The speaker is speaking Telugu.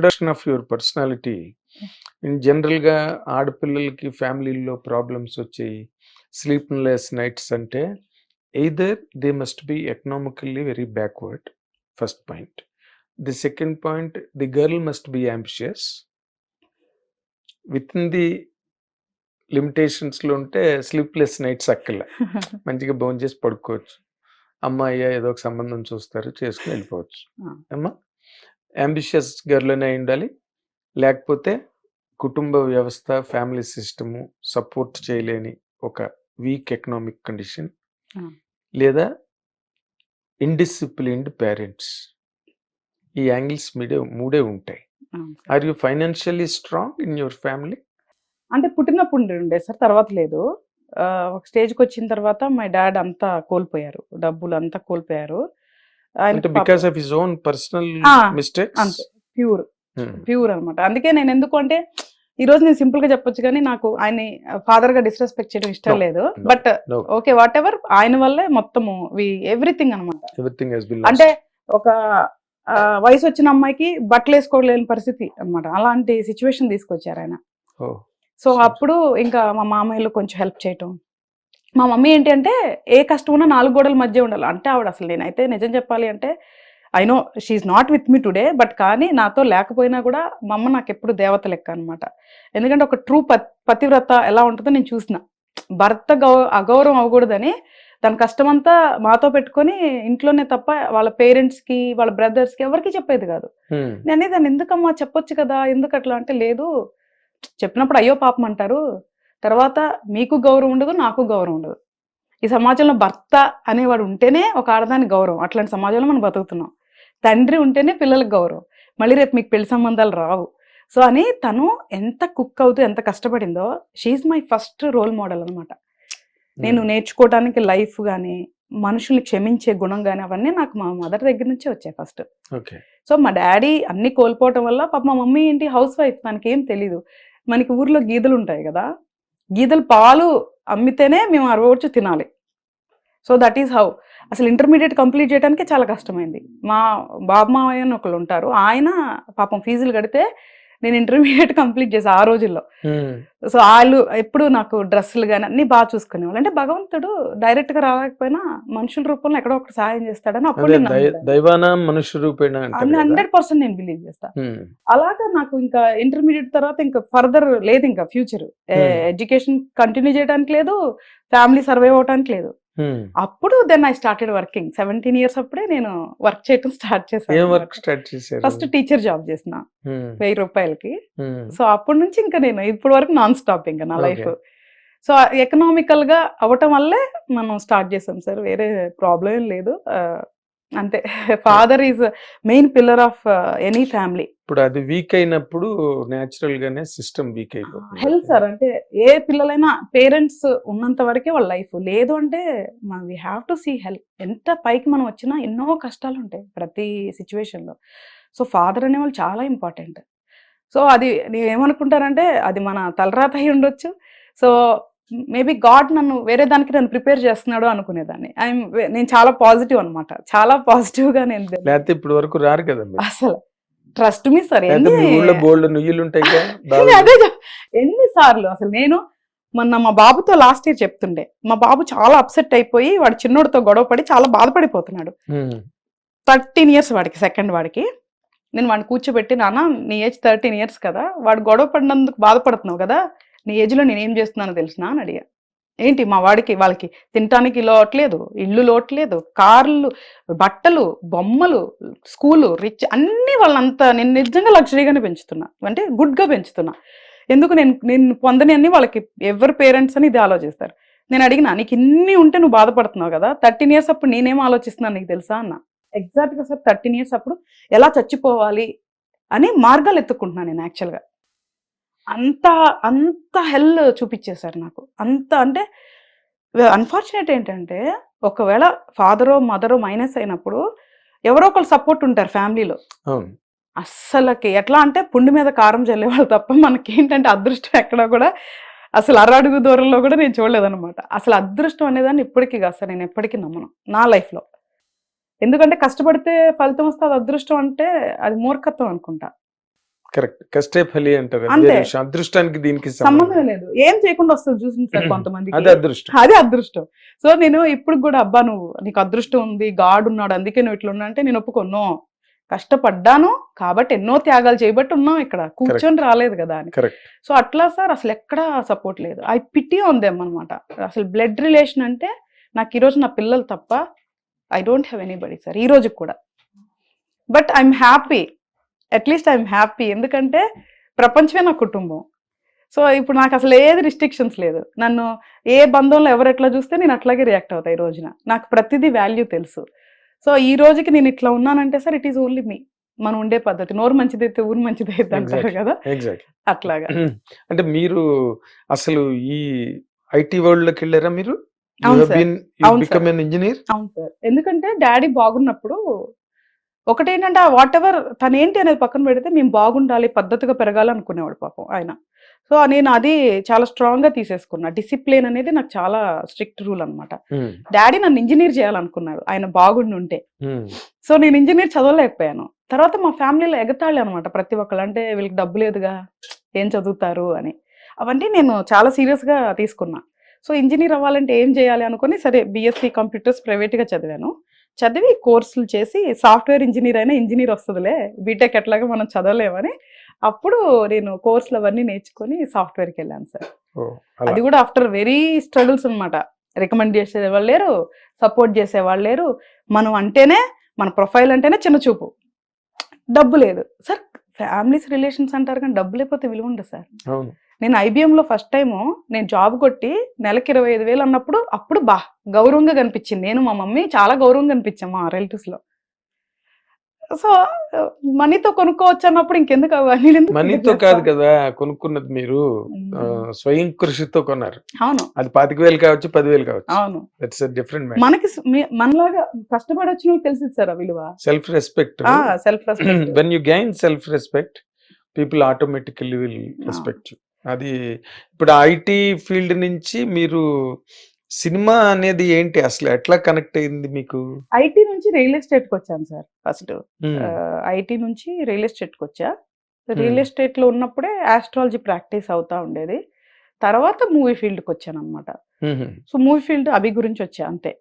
Introduction of your personality in జనరల్గా ఆడపిల్లలకి ఫ్యామిలీల్లో ప్రాబ్లమ్స్ వచ్చాయి. స్లీప్లెస్ నైట్స్ అంటే either they must be economically very backward first point the second point the girl must be ambitious within the లిమిటేషన్స్లో ఉంటే స్లీప్లెస్ నైట్స్ అక్కల మంచిగా భోజనం చేసి పడుకోవచ్చు. అమ్మాయి ఏదో ఒక సంబంధం చూస్తారు చేసుకుని వెళ్ళిపోవచ్చు. అమ్మా అంబిషియస్ గర్ల్ అనే ఉండాలి. లేకపోతే కుటుంబ వ్యవస్థ ఫ్యామిలీ సిస్టము సపోర్ట్ చేయలేని ఒక వీక్ ఎకనామిక్ కండిషన్. లేదా ఇండిసిప్లిన్డ్ పేరెంట్స్ ఈ యాంగిల్స్ మీడే మూడే ఉంటాయి. Are you financially strong in your family అంటే పుట్టినప్పుడు ఉండే- సార్ తర్వాత లేదు. ఒక స్టేజ్కి వచ్చిన తర్వాత మై డాడ్ అంతా కోల్పోయారు. డబ్బులు అంతా కోల్పోయారు. Because of his own personal ఆ, మిస్టేక్స్ అంతే. ప్యూర్ ప్యూర్ అన్నమాట అందుకే నేను ఎందుకు అంటే ఈ రోజు నేను సింపుల్గా చెప్పొచ్చు కానీ నాకు ఆయన ఫాదర్గా డిస్రెస్పెక్ట్ చేయడం ఇష్టం లేదు. బట్. ఓకే వాట్ ఎవర్ ఆయన వల్లే మొత్తము ఎవ్రీథింగ్ హెస్ బిన్ అంటే ఒక వయసు వచ్చిన అమ్మాయికి బట్టలు వేసుకోలేని పరిస్థితి అన్నమాట అలాంటి సిచ్యువేషన్ తీసుకొచ్చారు ఆయన. Oh, so Sure. అప్పుడు ఇంకా మా మామయ్యలు కొంచెం హెల్ప్ చేయటం. మా మమ్మీ ఏంటి అంటే ఏ కష్టం ఉన్నా నాలుగు గోడల మధ్య ఉండాలి. అంటే ఆవిడ అసలు నేనైతే నిజం చెప్పాలి అంటే I know she's not with me today but కానీ నాతో లేకపోయినా కూడా మా అమ్మ నాకు ఎప్పుడు దేవత లెక్క అనమాట ఎందుకంటే ఒక ట్రూ పతివ్రత ఎలా ఉంటుందో నేను చూసిన. భర్త గౌ అగౌరవం అవ్వకూడదని తన కష్టమంతా మాతో పెట్టుకొని ఇంట్లోనే తప్ప వాళ్ళ పేరెంట్స్కి వాళ్ళ బ్రదర్స్కి ఎవరికి చెప్పేది కాదు. నేను దాన్ని ఎందుకమ్మా చెప్పొచ్చు కదా? ఎందుకు అట్లా అంటే లేదు చెప్పినప్పుడు అయ్యో పాపం అంటారు. తర్వాత మీకు గౌరవం ఉండదు నాకు గౌరవం ఉండదు. ఈ సమాజంలో భర్త అనేవాడు ఉంటేనే ఒక ఆడదాని గౌరవం. అట్లాంటి సమాజంలో మనం బతుకుతున్నాం. తండ్రి ఉంటేనే పిల్లలకు గౌరవం. మళ్ళీ రేపు మీకు పెళ్ళి సంబంధాలు రావు. సో అని తను ఎంత కుక్ అవుతూ ఎంత కష్టపడిందో she's my first role model అనమాట నేను నేర్చుకోవడానికి లైఫ్ కానీ మనుషుల్ని క్షమించే గుణం కానీ అవన్నీ నాకు మా మదర్ దగ్గర నుంచే వచ్చాయి ఫస్ట్ సో మా డాడీ అన్ని కోల్పోవటం వల్ల పాప మా మమ్మీ ఏంటి హౌస్ వైఫ్ తనకేం తెలీదు. మనకి ఊర్లో గీదలు ఉంటాయి కదా గీదలు పాలు అమ్మితేనే మేము అరవచ్చు తినాలి. సో దట్ ఈస్ హౌ అసలు ఇంటర్మీడియట్ కంప్లీట్ చేయడానికి చాలా కష్టమైంది. మా బాబు మావయ్య అని ఒకళ్ళు ఉంటారు. ఆయన పాపం ఫీజులు కడితే నేను ఇంటర్మీడియట్ కంప్లీట్ చేసా ఆ రోజుల్లో. సో వాళ్ళు ఎప్పుడు నాకు డ్రెస్సులు కానీ అన్ని బాగా చూసుకునేవాళ్ళు అంటే భగవంతుడు డైరెక్ట్గా రాకపోయినా మనుషుల రూపంలో ఎక్కడో ఒకటి సహాయం చేస్తాడని అప్పుడు. దైవాన రూపేణ. హండ్రెడ్ పర్సెంట్ నేను బిలీవ్ చేస్తా. అలాగా నాకు ఇంకా ఇంటర్మీడియట్ తర్వాత ఇంకా ఫర్దర్ లేదు ఇంకా ఫ్యూచర్. ఎడ్యుకేషన్ కంటిన్యూ చేయడానికి లేదు ఫ్యామిలీ సర్వైవ్ అవడానికి లేదు. అప్పుడు then I started working seventeen years అప్పుడే నేను వర్క్ చేయడం స్టార్ట్ చేశాను ఫస్ట్ టీచర్ జాబ్ చేసిన. Hmm. వెయ్యి రూపాయలకి. Hmm. సో అప్పటి నుంచి ఇంకా నేను ఇప్పటి వరకు నాన్ స్టాప్ ఇంకా నా. లైఫ్ సో ఎకనామికల్గా అవ్వటం వల్లే మనం స్టార్ట్ చేసాం సార్. వేరే ప్రాబ్లం ఏం లేదు. అంతే. Father is main pillar of any family ఇప్పుడు అది వీక్ అయినప్పుడు న్యాచురల్ గానే సిస్టమ్ వీక్ అయిపోతుంది. హెల్త్ సార్ అంటే ఏ పిల్లలైనా పేరెంట్స్ ఉన్నంత వరకే వాళ్ళ లైఫ్ లేదు అంటే we have to see help ఎంత పైకి మనం వచ్చినా ఎన్నో కష్టాలు ఉంటాయి ప్రతి situation లో. సో ఫాదర్ అనేవాళ్ళు చాలా ఇంపార్టెంట్ సో అది నేను ఏమనుకుంటానంటే అది మన తలరాత అయి ఉండొచ్చు. సో మేబీ గాడ్ నన్ను వేరే దానికి నన్ను ప్రిపేర్ చేస్తున్నాడు అనుకునేదాన్ని. ఐఎమ్ నేను చాలా పాజిటివ్ అన్నమాట. చాలా పాజిటివ్గా నేను లేకపోతే ఇప్పుడు వరకు రారు కదా. అసలు ట్రస్ట్ మీ సార్. నుయ్యలు ఉంటాయి బాగా. అదే చెప్- ఎన్నిసార్లు అసలు నేను మొన్న మా బాబుతో లాస్ట్ ఇయర్ చెప్తుండే. మా బాబు చాలా అప్సెట్ అయిపోయి వాడు చిన్నోడితో గొడవ పడి చాలా బాధపడిపోతున్నాడు. థర్టీన్ ఇయర్స్ వాడికి సెకండ్ వాడికి. నేను వాడిని కూర్చోబెట్టి నాన్న నీ ఏజ్ థర్టీన్ ఇయర్స్ కదా. వాడు గొడవ పడినందుకు బాధపడుతున్నావు కదా. నీ ఏజ్లో నేనేం చేస్తున్నానో తెలిసినా అని అడిగా. ఏంటి మా వాడికి వాళ్ళకి తినటానికి లోట్లేదు ఇల్లు లోట్లేదు కార్లు బట్టలు బొమ్మలు స్కూలు రిచ్ అన్నీ వాళ్ళంతా నేను నిజంగా లగ్జరీగానే పెంచుతున్నా. అంటే గుడ్గా పెంచుతున్నా. ఎందుకు నేను నేను పొందని అన్ని వాళ్ళకి ఎవరి పేరెంట్స్ అని ఇది ఆలోచిస్తారు. నేను అడిగినా నీకు ఇన్ని ఉంటే నువ్వు బాధపడుతున్నావు కదా థర్టీన్ ఇయర్స్ అప్పుడు నేనేం ఆలోచిస్తున్నాను నీకు తెలుసా? అన్న. ఎగ్జాక్ట్గా సార్ థర్టీన్ ఇయర్స్ అప్పుడు ఎలా చచ్చిపోవాలి? అని మార్గాలు ఎత్తుకుంటున్నాను నేను యాక్చువల్గా. అంత అంత హెల్ చూపించేశారు నాకు. అంత అంటే అన్ఫార్చునేట్ ఏంటంటే ఒకవేళ ఫాదరో మదరో మైనస్ అయినప్పుడు ఎవరో ఒకరు సపోర్ట్ ఉంటారు ఫ్యామిలీలో. అస్సలకి ఎట్లా అంటే పుండి మీద కారం చల్లేవాళ్ళు తప్ప మనకి ఏంటంటే అదృష్టం ఎక్కడ కూడా అసలు అరడుగు దూరంలో కూడా నేను చూడలేదన్నమాట. అసలు అదృష్టం అనేదాన్ని ఇప్పటికీ కాదు సార్ నేను ఎప్పటికీ నమ్మను. నా లైఫ్లో. ఎందుకంటే కష్టపడితే ఫలితం వస్తే అది అదృష్టం అంటే అది మూర్ఖత్వం అనుకుంటా. కరెక్ట్. కష్టే ఫలి అంటారు అది అంతే. వేరే విషయం. అదృష్టానికి దీనికి సంబంధం లేదు. ఏం చేయకుండా వస్తుంది చూసింది సార్ కొంతమంది అది అదృష్టం. అదే అదృష్టం. సో నేను ఇప్పుడు కూడా అబ్బా నువ్వు నీకు అదృష్టం ఉంది గాడ్ ఉన్నాడు అందుకే నువ్వు ఇట్లా ఉన్నా అంటే నేను ఒప్పుకోను కష్టపడ్డాను కాబట్టి ఎన్నో త్యాగాలు చేయబట్టి ఉన్నాం ఇక్కడ. కూర్చొని రాలేదు కదా అని. సో అట్లా సార్ అసలు ఎక్కడా సపోర్ట్ లేదు. ఐ పిటి ఆన్ దెమ్ అనమాట అసలు బ్లడ్ రిలేషన్ అంటే నాకు ఈరోజు నా పిల్లలు తప్ప I don't have anybody sir. ఈ రోజు కూడా. But I'm happy. At least I'm happy ఎందుకంటే ప్రపంచమే నా కుటుంబం. సో ఇప్పుడు నాకు అసలు ఏది రిస్ట్రిక్షన్స్ లేదు. నన్ను ఏ బంధంలో ఎవరు ఎట్లా చూస్తే నేను అట్లాగే రియాక్ట్ అవుతా ఈ రోజున. నాకు ప్రతిదీ వాల్యూ తెలుసు. సో ఈ రోజుకి నేను ఇట్లా ఉన్నానంటే sir it is only me మనం ఉండే పద్ధతి. నోరు మంచిదైతే ఊరు మంచిదైతే అంటారు. కదా? ఎగ్జాక్ట్ అట్లాగా. అంటే మీరు అసలు ఈ ఐటీ వరల్డ్లోకి వెళ్ళారా మీరు? ఇంజనీర్ అవును సార్. ఎందుకంటే డాడీ బాగున్నప్పుడు ఒకటేంటంటే వాట్ ఎవర్ తను ఏంటి అనేది పక్కన పెడితే మేము బాగుండాలి పద్ధతిగా పెరగాలి అనుకునేవాడు పాపం ఆయన. సో నేను అది చాలా స్ట్రాంగ్గా తీసేసుకున్నా. డిసిప్లిన్ అనేది నాకు చాలా స్ట్రిక్ట్ రూల్ అన్నమాట. డాడీ నన్ను ఇంజనీర్ చేయాలనుకున్నాడు. ఆయన బాగుండి ఉంటే. సో నేను ఇంజనీర్ చదవలేకపోయాను. తర్వాత మా ఫ్యామిలీలో ఎగతాళి అనమాట ప్రతి ఒక్కళ్ళు. అంటే వీళ్ళకి డబ్బు లేదుగా ఏం చదువుతారు అని. అవన్నీ నేను చాలా serious గా తీసుకున్నా. సో ఇంజనీర్ అవ్వాలంటే ఏం చేయాలి అనుకుని సరే బీఎస్సీ కంప్యూటర్స్గా చదివాను. చదివి కోర్సులు చేసి సాఫ్ట్వేర్ ఇంజనీర్ అయినా ఇంజనీర్ వస్తుందిలే. బీటెక్ ఎట్లాగా మనం చదవలేమని అప్పుడు నేను కోర్సులు అవన్నీ నేర్చుకొని సాఫ్ట్వేర్కి వెళ్ళాను సార్ అది కూడా ఆఫ్టర్ వెరీ స్ట్రగుల్స్ అన్నమాట. రికమెండ్ చేసేవాళ్ళు లేరు సపోర్ట్ చేసేవాళ్ళు లేరు మనం అంటేనే మన ప్రొఫైల్ అంటేనే చిన్న చూపు. డబ్బు లేదు. సార్ ఫ్యామిలీస్ రిలేషన్స్ అంటారు కానీ డబ్బు లేకపోతే విలువ ఉండదు సార్. నేను IBM లో ఫస్ట్ టైము నేను జాబ్ కొట్టి నెలకి ఇరవై ఐదు వేలు అన్నప్పుడు అప్పుడు బా గౌరవంగా కనిపించింది. నేను మా మమ్మీ చాలా గౌరవంగా కనిపించాం మా relatives లో. సో మనీతో కొనుక్కోవచ్చు అన్నప్పుడు ఇంకెందుకు అవన్నీ మనీతో? కాదు కదా కొనుక్కున్నది మీరు. ఉమ్, స్వయం కృషితో కొన్నారు. అవును. అది పాతిక వేలు కావచ్చు పదివేలు కావచ్చు. అవును. దట్స్ డిఫరెంట్ మనకి మనలాగా కష్టపడి వచ్చిన తెలిసింది సార్ ఆ విలువ. Self respect self respect when you gain self respect people automatically will respect you అది ఇప్పుడు ఐటీ ఫీల్డ్ నుంచి మీరు సినిమా అనేది ఏంటి? అసలు ఎట్లా కనెక్ట్ అయింది మీకు? ఐటీ నుంచి రియల్ ఎస్టేట్కి వచ్చాను సార్ ఫస్ట్. ఐటీ నుంచి రియల్ ఎస్టేట్కి వచ్చా. రియల్ ఎస్టేట్లో ఉన్నప్పుడే ఆస్ట్రాలజీ ప్రాక్టీస్ అవుతా ఉండేది. తర్వాత మూవీ ఫీల్డ్కి వచ్చాను అనమాట. సో మూవీ ఫీల్డ్ అభి గురించి వచ్చా అంతే.